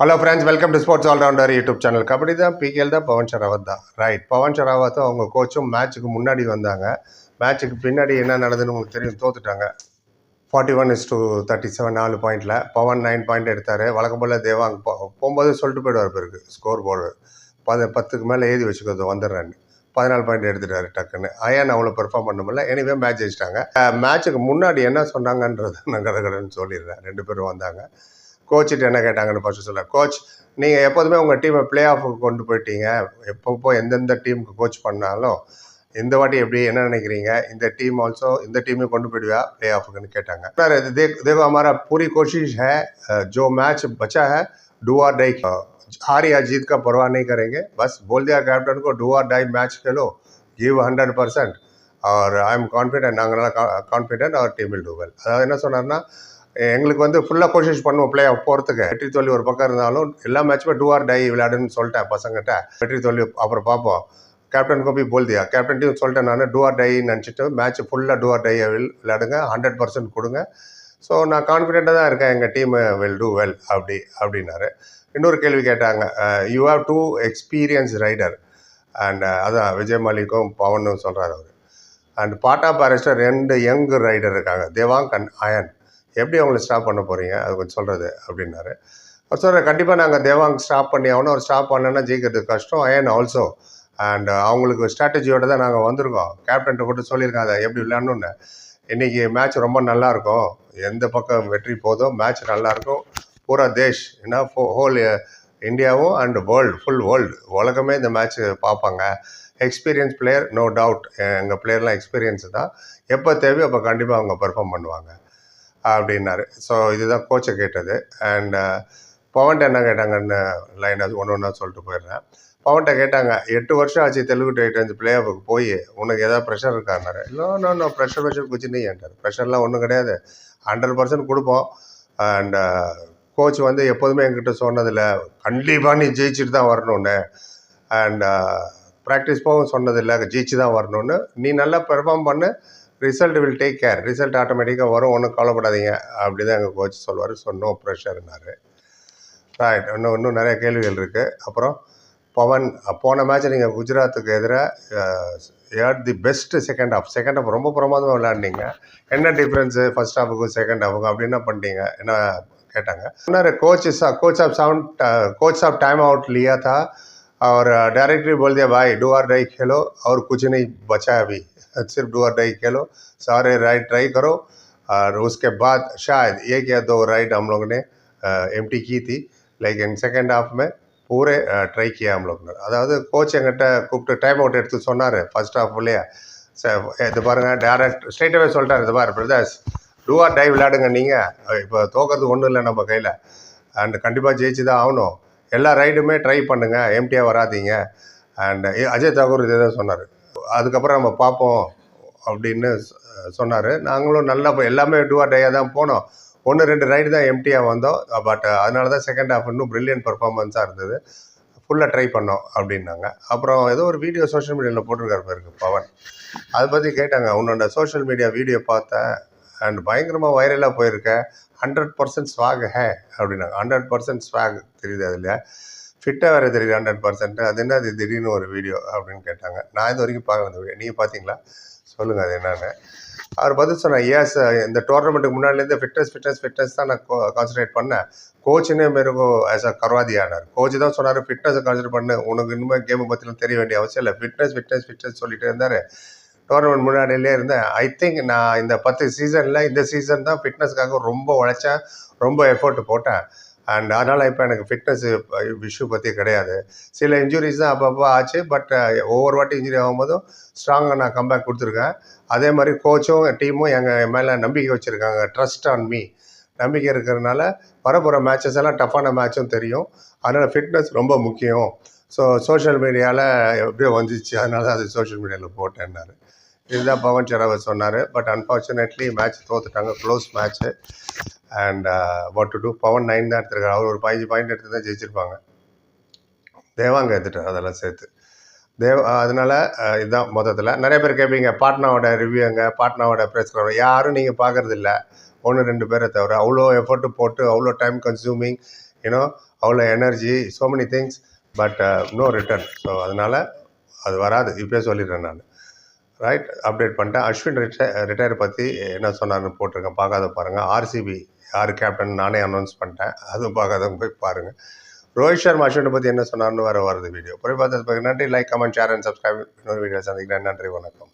Hello friends welcome to sports allrounder YouTube channel kabaddi தான் PKL தான் பவன் ஷராவத் தான். Right Pawan ஷராவத்தும் அவங்க கோச்சும் மேட்ச்சுக்கு முன்னாடி வந்தாங்க. மேட்ச்சுக்கு பின்னாடி என்ன நடந்ததுன்னு உங்களுக்கு தெரியும் தோத்துட்டாங்க. Forty one is two thirty seven நாலு பாயிண்டில் பவன் நைன் பாயிண்ட் எடுத்தார். வழக்கம் போல் தேவாங் போகும்போது சொல்லிட்டு போயிடுவார் பிறகு ஸ்கோர் போர்டு பத பத்துக்கு மேலே எழுதி வச்சுக்கிறது வந்துடுறேன்னு பதினாலு பாயிண்ட் எடுத்துட்டாரு டக்குன்னு. அயன் அவ்வளோ பெர்ஃபார்ம் பண்ண முடியல. எனிவே மேட்ச் ஜெயிச்சிட்டாங்க. மேட்ச்சுக்கு முன்னாடி என்ன சொன்னாங்கன்றது நான் கடகடன்னு சொல்லிடுறேன். ரெண்டு பேரும் வந்தாங்க. கோச்சிட்டு என்ன கேட்டாங்கன்னு ஃபஸ்ட்டு சொல்ல கோச் நீங்கள் எப்போதுமே உங்கள் டீமை ப்ளே ஆஃபுக்கு கொண்டு போயிட்டீங்க எப்பப்போ எந்தெந்த டீமுக்கு கோச் பண்ணாலும் இந்த வாட்டி எப்படி என்ன நினைக்கிறீங்க இந்த டீம் ஆல்சோ இந்த டீமே கொண்டு போயிடுவா ப்ளே ஆஃபுக்குன்னு கேட்டாங்க सर देख देखो हमारा पूरी कोशिश है अ, जो मैच बचा है डू और डाई हार या जीत का परवाह नहीं करेंगे बस बोल दिया कैप्टन को डू और डाई मैच खेलो गिव हंड्रेड परसेंट और ஐ எம் கான்ஃபிடென்ட் நாங்கள் நல்லா confident our team will do well அதாவது என்ன சொன்னார்னா எங்களுக்கு வந்து ஃபுல்லாக கோஷிஷ் பண்ணுவோம் பிளே ஆஃப் போகிறதுக்கு வெற்றி தோல்வி ஒரு பக்கம் இருந்தாலும் எல்லா மேட்சுமே டூ ஆர் டை விளையாடுன்னு சொல்லிட்டேன் பசங்கிட்ட வெற்றி தோல்வி அப்புறம் பார்ப்போம். கேப்டன் கோபி போல்தியா? கேப்டன்ட்டையும் சொல்லிட்டேன் நான் டூ ஆர் டை நினச்சிட்டு மேட்ச் ஃபுல்லாக டூ ஆர் டை வில் விளையாடுங்க ஹண்ட்ரட் பர்சன்ட் கொடுங்க. ஸோ நான் கான்ஃபிடென்ட்டாக தான் இருக்கேன் எங்கள் டீம் வில் டூ வெல் அப்படி அப்படின்னாரு. இன்னொரு கேள்வி கேட்டாங்க you have two experience raider and அதான் விஜய் மலிக்கும் பவனும் சொல்கிறார் அவர். அண்ட் பாட்டா பாரிஸ்டர் ரெண்டு யங் ரைடர் இருக்காங்க தேவாங்க் அண்ட் அயன். எப்படி அவங்கள ஸ்டாப் பண்ண போகிறீங்க அது கொஞ்சம் சொல்கிறது அப்படின்னாரு. அவர் சொல்கிற கண்டிப்பாக நாங்கள் தேவாங்க ஸ்டாப் பண்ணி ஆகணும் அவர் ஸ்டாப் பண்ணனா ஜெயிக்கிறது கஷ்டம். ஏன் ஆல்சோ அண்ட் அவங்களுக்கு ஸ்ட்ராட்டஜியோட தான் நாங்கள் வந்திருக்கோம். கேப்டன்ட்ட கூட சொல்லியிருக்காங்க அதை எப்படி விளையாடணுன்னு இன்றைக்கி மேட்ச் ரொம்ப நல்லா இருக்கும். எந்த பக்கம் வெற்றி போதும் மேட்ச் நல்லாயிருக்கும் பூரா தேஷ் ஏன்னா ஹோல் இந்தியாவும் அண்ட் வேர்ல்டு ஃபுல் வேர்ல்டு உலகமே இந்த மேட்ச் பார்ப்பாங்க. எக்ஸ்பீரியன்ஸ் பிளேயர் நோ டவுட் எங்கள் பிளேயர்லாம் எக்ஸ்பீரியன்ஸ் தான். எப்போ தேவையோ அப்போ கண்டிப்பாக அவங்க பெர்ஃபார்ம் பண்ணுவாங்க. அப்படின்னாரு. ஸோ இதுதான் கோச்சை கேட்டது. அண்ட் uh, பவன்ட்ட என்ன கேட்டாங்கன்னு லைனாக ஒன்று ஒன்றா சொல்லிட்டு போயிடுறேன். பவன்ட்ட கேட்டாங்க எட்டு வருஷம் ஆச்சு தெலுங்கு டைட்டன்ஸ் பிளே ஆஃபுக்கு போய் உனக்கு ஏதாவது ப்ரெஷர் இருக்காருனாரு இல்லை நான் ப்ரெஷர் ப்ரெஷர் குச்சின்னு ஏன்ட்டார் ப்ரெஷர்லாம் ஒன்றும் கிடையாது. ஹண்ட்ரட் பர்சன்ட் கொடுப்போம். அண்ட் கோச் வந்து எப்போதுமே என்கிட்ட சொன்னதில்ல. கண்டிப்பாக நீ ஜெயிச்சுட்டு தான் வரணும்னு. அண்ட் ப்ராக்டிஸ் uh, போகவும் சொன்னதில்லை. ஜெயிச்சு தான் வரணும்னு. நீ நல்லா பெர்ஃபார்ம் பண்ணு. Result will take care result ஆட்டோமேட்டிக்காக வரும். ஒன்றும் கவலைப்படாதீங்க. அப்படி தான் எங்கள் கோச் சொல்லுவார் சொன்னோம் நோ ரைட் இன்னும் இன்னும் நிறைய கேள்விகள் இருக்குது அப்புறம் பவன் போன மேட்ச் நீங்கள் குஜராத்துக்கு எதிராக at the best second half second half ரொம்ப பிரமாதமாக விளையாண்டிங்க என்ன டிஃப்ரென்ஸு ஃபர்ஸ்ட் ஹாஃபுக்கும் செகண்ட் ஹாஃபுக்கும் அப்படி என்ன பண்ணிட்டீங்க? என்ன கேட்டாங்க? இன்னொரு coach coach of sound coach of time out லியா தா और डायरेक्टली बोल दिया भाई डू और डाई खेलो और कुछ नहीं बचा है अभी सिर्फ डू और डाई खेलो सारे राइड ट्राई करो और उसके बाद शायद एक या दो राइड हम लोग ने एम की थी लेकिन सेकेंड हाफ में पूरे ட்ரை கியா हम लोग ने அதாவது கோச் எங்கிட்ட கூப்பிட்டு டைம் அவுட் எடுத்து சொன்னார் ஃபர்ஸ்ட் ஹாஃப்லேயே இது பாருங்கள் டேரக்ட் ஸ்ட்ரைட்டாகவே சொல்லிட்டார் இது பாரு பிரதர்ஸ் டூ ஆர் டை விளையாடுங்க நீங்கள் இப்போ தோக்கிறது ஒன்றும் இல்லை நம்ம கையில் அண்ட் கண்டிப்பாக ஜெயிச்சு தான் ஆகணும் எல்லா ரைடுமே ட்ரை பண்ணுங்கள் எம்டியாக வராதீங்க. அண்ட் அஜய் தாகூர் இதே தான் சொன்னார். அதுக்கப்புறம் நம்ம பார்ப்போம் அப்படின்னு சொன்னார். நாங்களும் நல்லா எல்லாமே டூ டையாக தான் போனோம். ஒன்று ரெண்டு ரைடு தான் எம்டியாக வந்தோம். பட் அதனால தான் செகண்ட் ஹாஃப் இன்னும் ப்ரில்லியன்ட் பர்ஃபார்மன்ஸாக இருந்தது. ஃபுல்லாக ட்ரை பண்ணோம் அப்படின்னாங்க. அப்புறம் ஏதோ ஒரு வீடியோ சோஷியல் மீடியாவில் போட்டிருக்காரு பாருங்க பவன். அதை பற்றி கேட்டாங்க உன்னோட சோஷியல் மீடியா வீடியோ பார்த்தேன். அண்ட் பயங்கரமாக வைரலாக போயிருக்கேன் ஹண்ட்ரட் பர்சன்ட் ஸ்வாக் ஹே அப்படின்னாங்க. ஹண்ட்ரட் பர்சன்ட் ஸ்வாக் தெரியுது அதில். ஃபிட்டாக வேறு தெரியுது ஹண்ட்ரட் பர்சன்ட் அது என்ன அது திடீர்னு ஒரு வீடியோ அப்படின்னு கேட்டாங்க. நான் இது வரைக்கும் பார்க்கல அந்த வீடியோ நீங்கள் பார்த்தீங்களா? சொல்லுங்கள் அது என்னென்னு. அவர் பதில் சொன்னார் ஏஸ் இந்த டோர்னமெண்ட்டுக்கு முன்னாடிலேருந்து ஃபிட்னஸ் ஃபிட்னஸ் ஃபிட்னஸ் தான் நான் கான்சன்ட்ரேட் பண்ணேன். கோச்சுனே மேருக்கோ ஆஸ் அ கர்வாதியானார். கோச் தான் சொன்னார் ஃபிட்னஸை கான்சன்ட்ரேட் பண்ணு. உனக்கு இன்னுமே கேமை பற்றிலாம் தெரிய வேண்டிய அவசியம் இல்லை. ஃபிட்னஸ் ஃபிட்னஸ் ஃபிட்னஸ் சொல்லிட்டு இருந்தார். டோர்னமெண்ட் முன்னாடியிலே இருந்தேன் ஐ திங்க் நான் இந்த பத்து சீசனில் இந்த சீசன் தான் ஃபிட்னஸ்க்காக ரொம்ப உழைச்சேன் ரொம்ப எஃபோர்ட் போட்டேன். அண்ட் அதனால் இப்போ எனக்கு ஃபிட்னஸ் இஷ்யூ பற்றி கிடையாது. சில இன்ஜுரிஸ் தான் அப்பப்போ ஆச்சு பட் ஒவ்வொரு வாட்டி இன்ஜுரி ஆகும்போதும் ஸ்ட்ராங்காக நான் கம்பேக் கொடுத்துருக்கேன். அதே மாதிரி கோச்சும் டீமும் எங்கள் மேலே நம்பிக்கை வச்சுருக்காங்க. ட்ரஸ்ட் ஆன் மீ நம்பிக்கை இருக்கிறதுனால வரப்போகிற மேட்சஸ் எல்லாம் டஃப்பான மேட்சும் தெரியும். அதனால் ஃபிட்னஸ் ரொம்ப முக்கியம். ஸோ சோஷியல் மீடியாவில் எப்படியோ வந்துச்சு. அதனால தான் அது சோஷியல் மீடியாவில் போட்டேன்னாரு. இதுதான் பவன் சரவர் சொன்னார். But unfortunately match தோத்துட்டாங்க. Close match and what to do Pawan nine தான் எடுத்திருக்காரு. அவர் ஒரு பதினஞ்சு பாயிண்ட் எடுத்து தான் ஜெயிச்சிருப்பாங்க. தேவாங்க எடுத்துட்டார் அதெல்லாம் சேர்த்து. தேவ் அதனால் uh, இதுதான் மொத்தத்தில். நிறைய பேர் கேட்பீங்க பாட்னாவோட ரிவ்யூங்க பாட்னாவோட ப்ரெஸ் யாரும் நீங்கள் பார்க்குறதில்ல. ஒன்று ரெண்டு பேரை தவிர அவ்வளோ எஃபர்ட்டு போட்டு அவ்வளோ டைம் கன்சூமிங் யூனோ அவ்வளோ energy so many things but no return so அதனால் அது வராது. இப்போயே சொல்லிடுறேன் நான். ரைட் அப்டேட் பண்ணிட்டேன். அஸ்வின் ரிட்டை ரிட்டையர் பற்றி என்ன சொன்னார்னு போட்டிருக்கேன். பார்க்காத பாருங்கள் ஆர்சிபி யார் கேப்டன் நானே அனௌன்ஸ் பண்ணிட்டேன். அதுவும் பார்க்காதவங்க போய் பாருங்கள் ரோஹித் சர்மா அஸ்வினை பற்றி என்ன சொன்னார்னு வர வருது வீடியோ போய் பார்த்தது நன்றி. Like comment share and subscribe இன்னொரு வீடியோ சந்திக்கிறேன். நன்றி. வணக்கம்.